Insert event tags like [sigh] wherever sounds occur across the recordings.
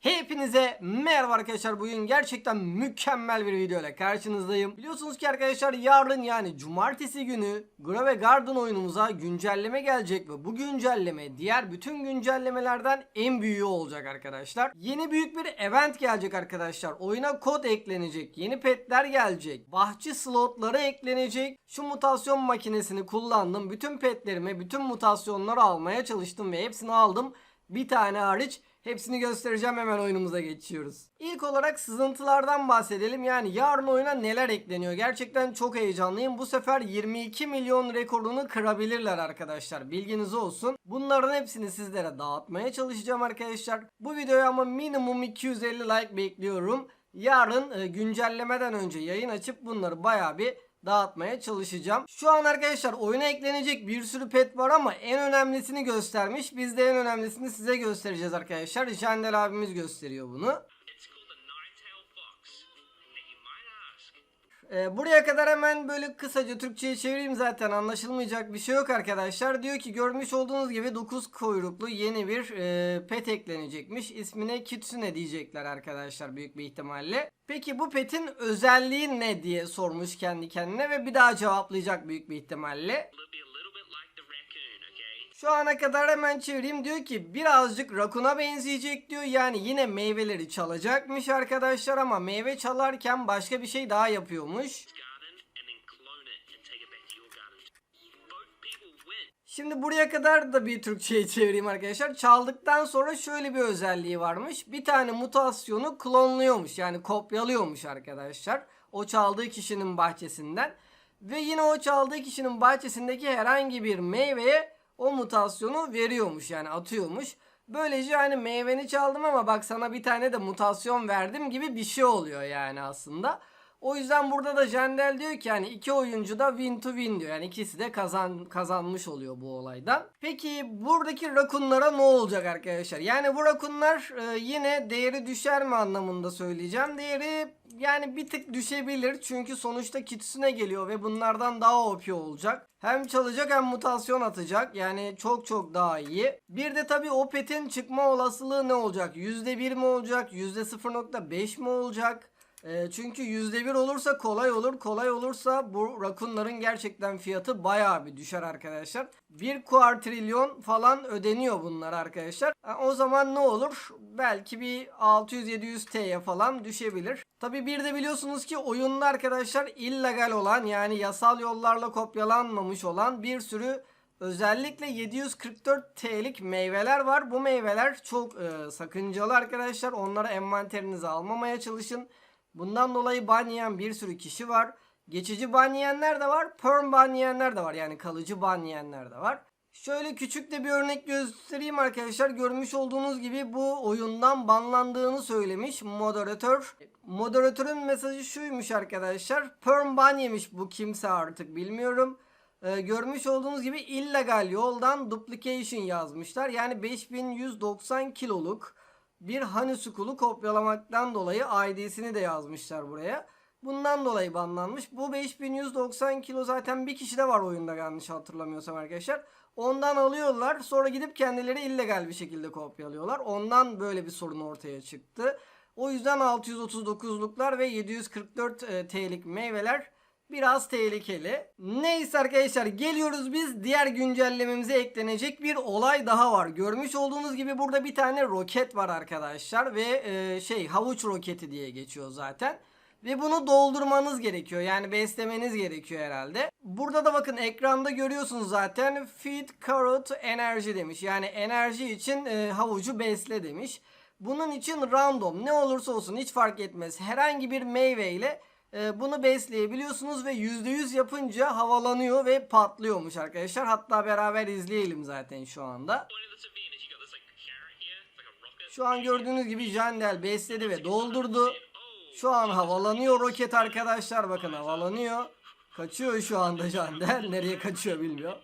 Hepinize merhaba arkadaşlar. Bugün gerçekten mükemmel bir video ile karşınızdayım. Biliyorsunuz ki arkadaşlar yarın yani cumartesi günü Grave Garden oyunumuza güncelleme gelecek ve bu güncelleme diğer bütün güncellemelerden en büyüğü olacak arkadaşlar. Yeni büyük bir event gelecek arkadaşlar. Oyuna kod eklenecek. Yeni petler gelecek. Bahçe slotları eklenecek. Şu mutasyon makinesini kullandım. Bütün petlerime bütün mutasyonları almaya çalıştım ve hepsini aldım. Bir tane hariç Hepsini göstereceğim hemen oyunumuza geçiyoruz. İlk olarak sızıntılardan bahsedelim. Yani yarın oyuna neler ekleniyor? Gerçekten çok heyecanlıyım. Bu sefer 22 milyon rekorunu kırabilirler arkadaşlar. Bilginiz olsun. Bunların hepsini sizlere dağıtmaya çalışacağım arkadaşlar. Bu videoya ama minimum 250 like bekliyorum. Yarın e, güncellemeden önce yayın açıp bunları baya bir dağıtmaya çalışacağım. Şu an arkadaşlar oyuna eklenecek bir sürü pet var ama en önemlisini göstermiş. Biz de en önemlisini size göstereceğiz arkadaşlar. Jandel abimiz gösteriyor bunu. Ee, buraya kadar hemen böyle kısaca Türkçe'ye çevireyim zaten anlaşılmayacak bir şey yok arkadaşlar. Diyor ki görmüş olduğunuz gibi 9 kuyruklu yeni bir e, pet eklenecekmiş. İsmine Kitsune diyecekler arkadaşlar büyük bir ihtimalle. Peki bu petin özelliği ne diye sormuş kendi kendine ve bir daha cevaplayacak büyük bir ihtimalle. Şu ana kadar hemen çevireyim diyor ki birazcık rakuna benzeyecek diyor. Yani yine meyveleri çalacakmış arkadaşlar ama meyve çalarken başka bir şey daha yapıyormuş. Şimdi buraya kadar da bir Türkçe'ye çevireyim arkadaşlar. Çaldıktan sonra şöyle bir özelliği varmış. Bir tane mutasyonu klonluyormuş. Yani kopyalıyormuş arkadaşlar. O çaldığı kişinin bahçesinden. Ve yine o çaldığı kişinin bahçesindeki herhangi bir meyveye o mutasyonu veriyormuş. Yani atıyormuş. Böylece hani meyveni çaldım ama bak sana bir tane de mutasyon verdim gibi bir şey oluyor yani aslında. O yüzden burada da Jandel diyor ki yani iki oyuncu da win to win diyor. Yani ikisi de kazan kazanmış oluyor bu olaydan. Peki buradaki rakunlara ne olacak arkadaşlar? Yani bu rakunlar e, yine değeri düşer mi anlamında söyleyeceğim. Değeri yani bir tık düşebilir. Çünkü sonuçta Kitsune geliyor ve bunlardan daha OP olacak. Hem çalacak hem mutasyon atacak. Yani çok çok daha iyi. Bir de tabii o petin çıkma olasılığı ne olacak? %1 mi olacak? %0.5 mi olacak? E, çünkü %1 olursa kolay olur. Kolay olursa bu rakunların gerçekten fiyatı bayağı bir düşer arkadaşlar. 1 kuartrilyon falan ödeniyor bunlar arkadaşlar. O zaman ne olur? Belki bir 600-700 T'ye falan düşebilir. Tabi bir de biliyorsunuz ki oyunda arkadaşlar illegal olan yani yasal yollarla kopyalanmamış olan bir sürü Özellikle 744 TL'lik meyveler var. Bu meyveler çok e, sakıncalı arkadaşlar. Onları envanterinize almamaya çalışın. Bundan dolayı ban yiyen bir sürü kişi var. Geçici ban yiyenler de var. Perm ban yiyenler de var. Yani kalıcı ban yiyenler de var. Şöyle küçük de bir örnek göstereyim arkadaşlar. Görmüş olduğunuz gibi bu oyundan banlandığını söylemiş moderatör. Moderatörün mesajı şuymuş arkadaşlar. Perm ban yemiş bu kimse artık bilmiyorum. Ee, görmüş olduğunuz gibi illegal yoldan duplication yazmışlar. Yani 5190 kiloluk bir Hanisukulu kopyalamaktan dolayı ID'sini de yazmışlar buraya. Bundan dolayı banlanmış. Bu 5190 kilo zaten bir kişide var oyunda yanlış hatırlamıyorsam arkadaşlar. Ondan alıyorlar sonra gidip kendileri illegal bir şekilde kopyalıyorlar. Ondan böyle bir sorun ortaya çıktı. O yüzden 639'luklar ve 744 e, T'lik meyveler biraz tehlikeli. Neyse arkadaşlar geliyoruz biz diğer güncellememize eklenecek bir olay daha var. Görmüş olduğunuz gibi burada bir tane roket var arkadaşlar ve e, şey havuç roketi diye geçiyor zaten. Ve bunu doldurmanız gerekiyor. Yani beslemeniz gerekiyor herhalde. Burada da bakın ekranda görüyorsunuz zaten feed carrot enerji demiş. Yani enerji için e, havucu besle demiş. Bunun için random ne olursa olsun hiç fark etmez. Herhangi bir meyve ile e, bunu besleyebiliyorsunuz ve %100 yapınca havalanıyor ve patlıyormuş arkadaşlar. Hatta beraber izleyelim zaten şu anda. Şu an gördüğünüz gibi Jandel besledi ve doldurdu. Şu an havalanıyor roket arkadaşlar. Bakın havalanıyor. Kaçıyor şu anda Jandel. Nereye kaçıyor bilmiyor.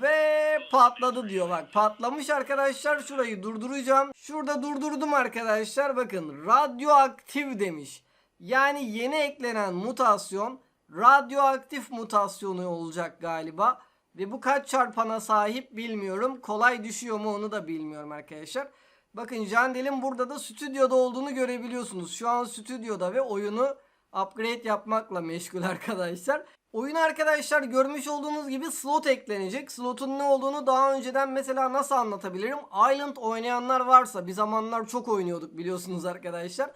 Ve patladı diyor bak patlamış arkadaşlar şurayı durduracağım. Şurada durdurdum arkadaşlar bakın radyoaktif demiş. Yani yeni eklenen mutasyon radyoaktif mutasyonu olacak galiba. Ve bu kaç çarpana sahip bilmiyorum. Kolay düşüyor mu onu da bilmiyorum arkadaşlar. Bakın Jandel'in burada da stüdyoda olduğunu görebiliyorsunuz. Şu an stüdyoda ve oyunu upgrade yapmakla meşgul [laughs] arkadaşlar. Oyun arkadaşlar görmüş olduğunuz gibi slot eklenecek. Slotun ne olduğunu daha önceden mesela nasıl anlatabilirim? Island oynayanlar varsa bir zamanlar çok oynuyorduk biliyorsunuz arkadaşlar.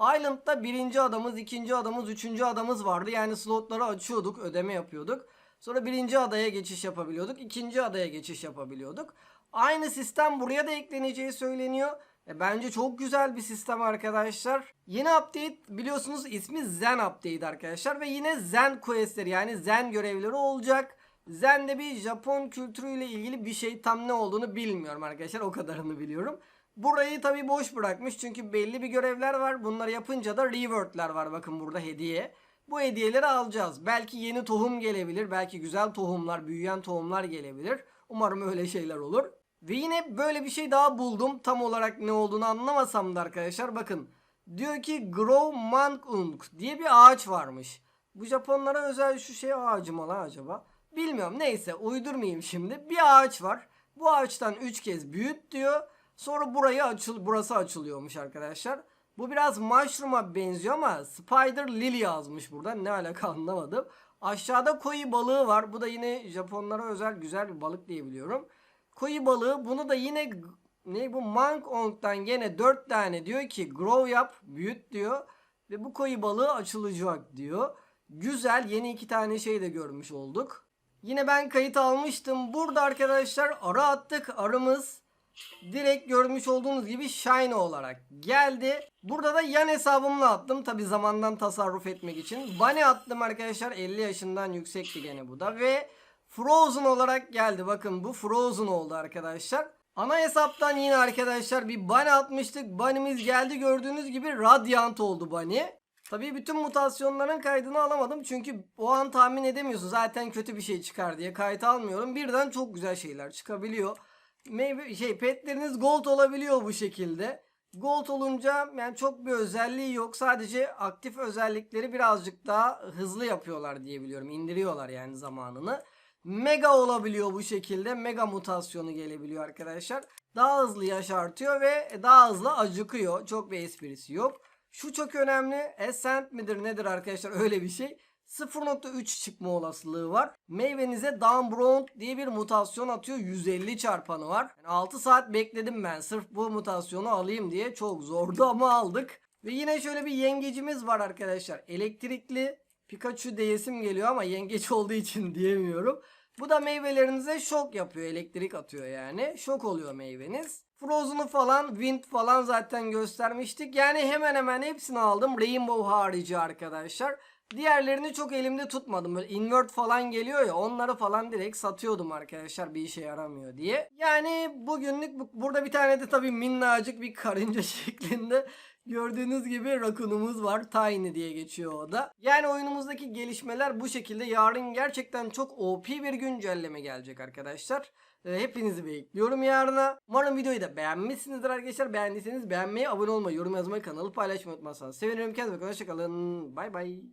Island'da birinci adamız, ikinci adamız, üçüncü adamız vardı. Yani slotları açıyorduk, ödeme yapıyorduk. Sonra birinci adaya geçiş yapabiliyorduk. ikinci adaya geçiş yapabiliyorduk. Aynı sistem buraya da ekleneceği söyleniyor. E, bence çok güzel bir sistem arkadaşlar. Yeni update biliyorsunuz ismi Zen Update arkadaşlar. Ve yine Zen questleri yani Zen görevleri olacak. Zen'de bir Japon kültürüyle ilgili bir şey tam ne olduğunu bilmiyorum arkadaşlar. O kadarını biliyorum. Burayı tabi boş bırakmış çünkü belli bir görevler var. Bunları yapınca da reward'ler var bakın burada hediye. Bu hediyeleri alacağız. Belki yeni tohum gelebilir. Belki güzel tohumlar, büyüyen tohumlar gelebilir. Umarım öyle şeyler olur. Ve yine böyle bir şey daha buldum. Tam olarak ne olduğunu anlamasam da arkadaşlar bakın. Diyor ki Grow Mangung diye bir ağaç varmış. Bu Japonlara özel şu şey ağacı mı lan acaba? Bilmiyorum neyse uydurmayayım şimdi. Bir ağaç var. Bu ağaçtan 3 kez büyüt diyor. Sonra burayı açıl burası açılıyormuş arkadaşlar. Bu biraz mushroom'a benziyor ama Spider Lily yazmış burada. Ne alaka anlamadım. Aşağıda koyu balığı var. Bu da yine Japonlara özel güzel bir balık diye biliyorum. Koyu balığı bunu da yine ne bu Monk Ong'dan yine 4 tane diyor ki grow yap büyüt diyor. Ve bu koyu balığı açılacak diyor. Güzel yeni iki tane şey de görmüş olduk. Yine ben kayıt almıştım. Burada arkadaşlar ara attık. Arımız direkt görmüş olduğunuz gibi Shine olarak geldi. Burada da yan hesabımla attım. Tabi zamandan tasarruf etmek için. Bunny attım arkadaşlar. 50 yaşından yüksekti gene bu da. Ve Frozen olarak geldi. Bakın bu Frozen oldu arkadaşlar. Ana hesaptan yine arkadaşlar bir Bunny atmıştık. Bunny'miz geldi. Gördüğünüz gibi Radiant oldu Bunny. Tabii bütün mutasyonların kaydını alamadım çünkü o an tahmin edemiyorsun zaten kötü bir şey çıkar diye kayıt almıyorum. Birden çok güzel şeyler çıkabiliyor. Meyve şey petleriniz gold olabiliyor bu şekilde. Gold olunca yani çok bir özelliği yok. Sadece aktif özellikleri birazcık daha hızlı yapıyorlar diye biliyorum. İndiriyorlar yani zamanını. Mega olabiliyor bu şekilde. Mega mutasyonu gelebiliyor arkadaşlar. Daha hızlı yaşartıyor ve daha hızlı acıkıyor. Çok bir esprisi yok. Şu çok önemli. Ascent midir nedir arkadaşlar [laughs] öyle bir şey. 0.3 çıkma olasılığı var. Meyvenize Downbrown diye bir mutasyon atıyor. 150 çarpanı var. Yani 6 saat bekledim ben sırf bu mutasyonu alayım diye. Çok zordu [laughs] ama aldık. Ve yine şöyle bir yengecimiz var arkadaşlar. Elektrikli Pikachu diyesim geliyor ama yengeç [laughs] olduğu için diyemiyorum. Bu da meyvelerinize şok yapıyor. Elektrik atıyor yani. Şok oluyor meyveniz. Frozen'u falan, Wind falan zaten göstermiştik. Yani hemen hemen hepsini aldım. Rainbow harici arkadaşlar. Diğerlerini çok elimde tutmadım. Böyle invert falan geliyor ya onları falan direkt satıyordum arkadaşlar bir işe yaramıyor diye. Yani bugünlük bu- burada bir tane de tabii minnacık bir karınca [laughs] şeklinde gördüğünüz gibi rakunumuz var. Tiny diye geçiyor o da. Yani oyunumuzdaki gelişmeler bu şekilde. Yarın gerçekten çok OP bir güncelleme gelecek arkadaşlar. Ee, Hepinizi bekliyorum yarına. Umarım videoyu da beğenmişsinizdir arkadaşlar. Beğendiyseniz beğenmeyi, abone olmayı, yorum yazmayı, kanalı paylaşmayı unutmazsanız sevinirim. Kendinize bakın. Hoşçakalın. Bay bay.